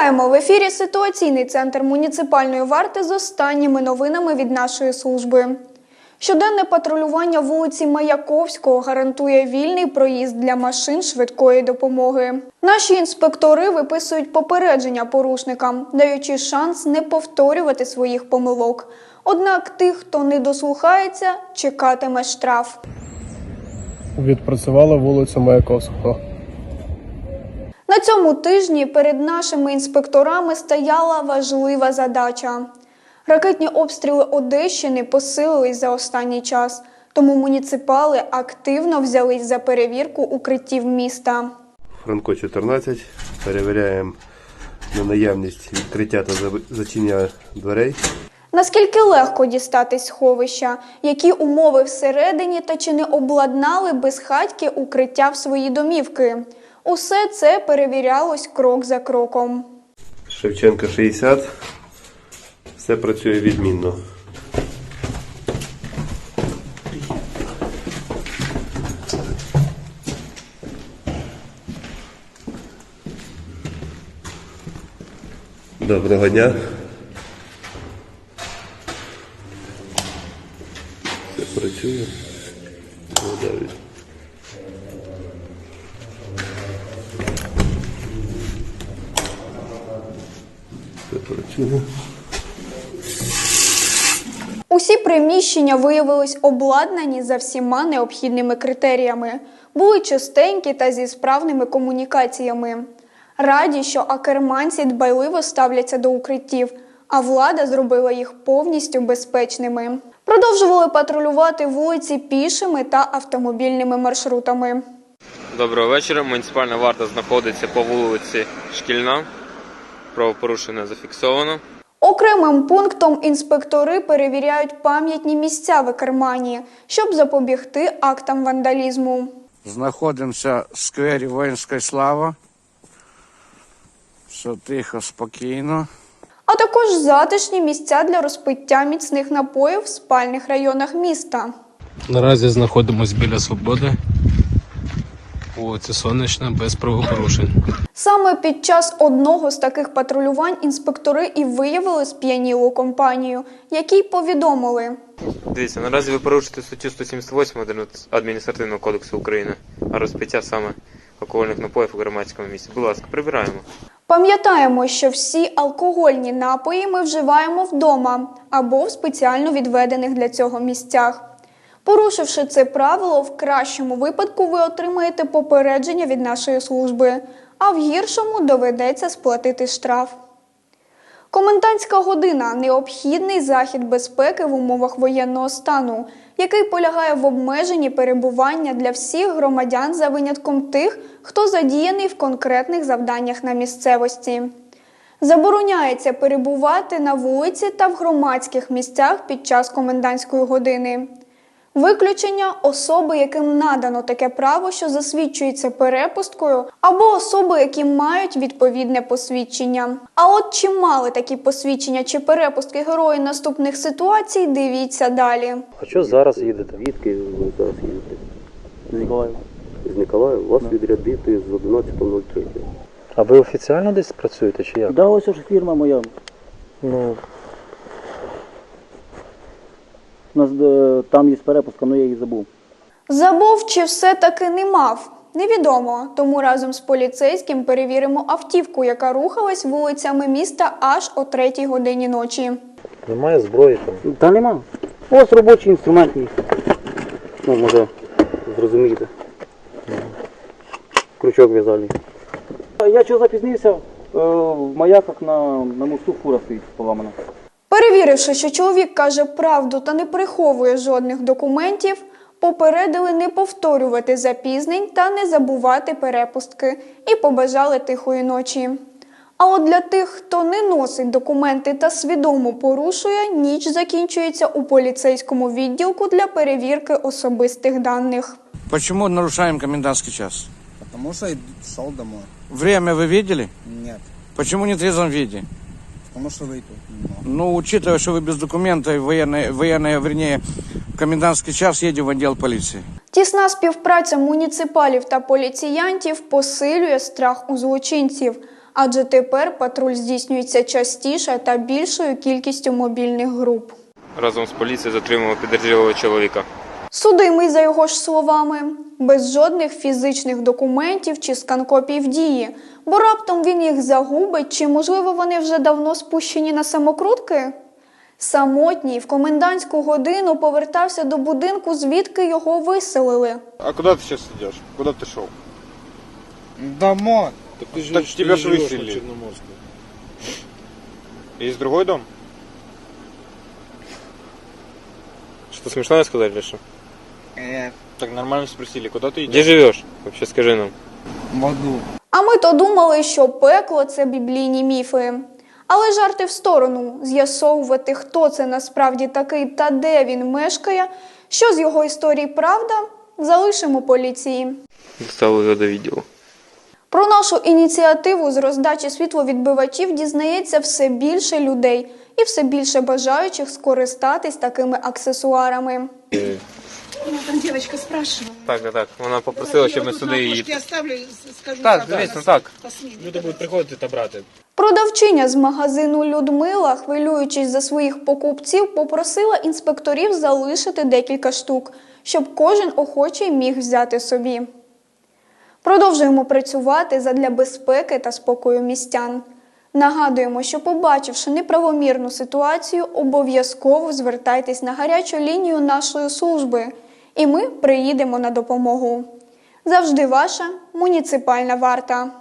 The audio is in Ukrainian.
Вітаємо в ефірі ситуаційний центр муніципальної варти з останніми новинами від нашої служби. Щоденне патрулювання вулиці Маяковського гарантує вільний проїзд для машин швидкої допомоги. Наші інспектори виписують попередження порушникам, даючи шанс не повторювати своїх помилок. Однак тих, хто не дослухається, чекатиме штраф. Відпрацювала вулицю Маяковського. На цьому тижні перед нашими інспекторами стояла важлива задача. Ракетні обстріли Одещини посилились за останній час, тому муніципали активно взялись за перевірку укриттів міста. Франко 14. Перевіряємо на наявність відкриття та за- зачинення дверей. Наскільки легко дістатись сховища, які умови всередині та чи не обладнали безхатьки укриття в свої домівки? Усе це перевірялось крок за кроком. Шевченка 60. Все працює відмінно. Доброго дня. Все працює. Ну, Давид. Усі приміщення виявились обладнані за всіма необхідними критеріями, були чистенькі та зі справними комунікаціями. Раді, що акерманці дбайливо ставляться до укриттів, а влада зробила їх повністю безпечними. Продовжували патрулювати вулиці пішими та автомобільними маршрутами. Доброго вечора. Муніципальна варта знаходиться по вулиці Шкільна. Правопорушення зафіксовано. Окремим пунктом інспектори перевіряють пам'ятні місця в Екермані, щоб запобігти актам вандалізму. Знаходимося в сквері Воїнської слави. Все тихо, спокійно. а також затишні місця для розпиття міцних напоїв в спальних районах міста. Наразі знаходимось біля свободи. Вулиця Сонячна без правопорушень. Саме під час одного з таких патрулювань інспектори і виявили сп'янілу компанію, якій повідомили. Дивіться, наразі ви порушите статтю 178 адміністративного кодексу України, а розпиття саме алкогольних напоїв у громадському місці. Будь ласка, прибираємо. Пам'ятаємо, що всі алкогольні напої ми вживаємо вдома або в спеціально відведених для цього місцях. Порушивши це правило, в кращому випадку ви отримаєте попередження від нашої служби, а в гіршому доведеться сплатити штраф. Комендантська година необхідний захід безпеки в умовах воєнного стану, який полягає в обмеженні перебування для всіх громадян за винятком тих, хто задіяний в конкретних завданнях на місцевості. Забороняється перебувати на вулиці та в громадських місцях під час комендантської години. Виключення особи, яким надано таке право, що засвідчується перепусткою, або особи, які мають відповідне посвідчення. А от чи мали такі посвідчення чи перепустки герої наступних ситуацій, дивіться далі. А що зараз їдете? Звідки ви зараз їдете? З Ніколаєва. З Ніколаєва? Вас відрядити з 11.03. А ви офіціально десь працюєте чи як? Да, ось ж фірма моя. Ну, там є перепустка, але я її забув. Забув чи все-таки не мав? Невідомо, тому разом з поліцейським перевіримо автівку, яка рухалась вулицями міста аж о третій годині ночі. немає зброї там. Та нема. Ось робочий інструмент мій. Ну, може, зрозумієте. Крючок в'язальний. Я чого запізнився? Е, В маяках на, на мосту фура стоїть поламана. Перевіривши, що чоловік каже правду та не приховує жодних документів, попередили не повторювати запізнень та не забувати перепустки і побажали тихої ночі. А от для тих, хто не носить документи та свідомо порушує, ніч закінчується у поліцейському відділку для перевірки особистих даних. Почему нарушаем комендантский час? Потому что я шел домой. Время вы видели? Нет. Почему не в трезвом виде? Потому что выпил. Ну, учитывая, что вы без документа, и военное, военное, вернее, в комендантский час едете в отдел полиции. Тісна співпраця муніципалів та поліціянтів посилює страх у злочинців, адже тепер патруль здійснюється частіше та більшою кількістю мобільних груп. Разом з поліцією затримали підозрілого чоловіка. Судимий, за його ж словами, без жодних фізичних документів чи сканкопій в дії, бо раптом він їх загубить, чи, можливо, вони вже давно спущені на самокрутки? Самотній в комендантську годину повертався до будинку, звідки його виселили. А куда ты сейчас идешь? Куда ты шел? Домой. Так, так тебя же выселили. Есть другой дом? Что смешное сказать, или что? Э, Так нормально спросили, куда ты идешь? Де живешь? Вообще скажи нам. в аду. А ми то думали, що пекло це біблійні міфи. Але жарти в сторону з'ясовувати, хто це насправді такий та де він мешкає, що з його історії правда, залишимо поліції. Доставил его до видео. Про нашу ініціативу з роздачі світловідбивачів дізнається все більше людей і все більше бажаючих скористатись такими аксесуарами. Там девочка спрашивала. Так, так, так. Вона попросила, щоб ми сюди її. Я оставлю, скажу. Так, ну так. Люди будуть приходити та брати. Продавчиня з магазину Людмила, хвилюючись за своїх покупців, попросила інспекторів залишити декілька штук, щоб кожен охочий міг взяти собі. Продовжуємо працювати задля безпеки та спокою містян. Нагадуємо, що побачивши неправомірну ситуацію, обов'язково звертайтесь на гарячу лінію нашої служби, і ми приїдемо на допомогу. Завжди ваша муніципальна варта.